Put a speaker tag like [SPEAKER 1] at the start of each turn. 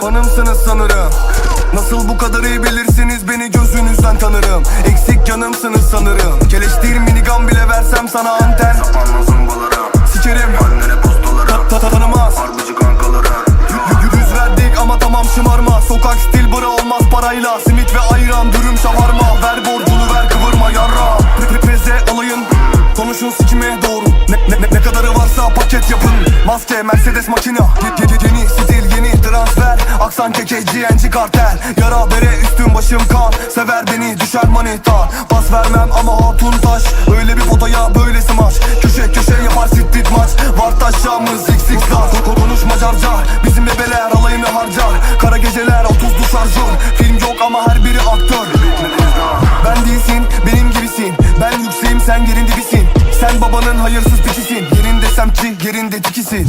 [SPEAKER 1] Fanımsınız sanırım. Nasıl bu kadar iyi bilirsiniz beni gözünüzden tanırım. Eksik canımsınız sanırım. Keleştir minigun bile versem sana anten.
[SPEAKER 2] Sapanla zımbalara
[SPEAKER 1] Sikerim.
[SPEAKER 2] Annene postalara
[SPEAKER 1] ta ta tanımaz. Y- y- Yüz verdik ama tamam şımarma Sokak stil bıra olmaz parayla. Simit ve ayran dürüm şavarma Ver borcunu ver kıvırma yarra. Preze alayın. Konuşun sikime doğru. Ne, ne, ne, ne kadarı varsa paket yapın. Maske Mercedes makina. Ye- ye- Yeni stil yeni transfer. Aksan keke GNG kartel. Yara bere üstüm başım kan. Sever beni düşer manita. Pas vermem ama hatun taş. Öyle bir potaya böyle smaç. Köşe köşe yapar sit maç. Var xx lar Konuşma car car Bizim bebeler alayını harcar. Kara geceler 30 duş şarjör Film yok ama her biri aktör. Ben değilsin benim gibisin. Ben yükseğim sen yerin dibisin Sen babanın hayırsız piçisin Yerinde semtçi yerinde
[SPEAKER 2] devranda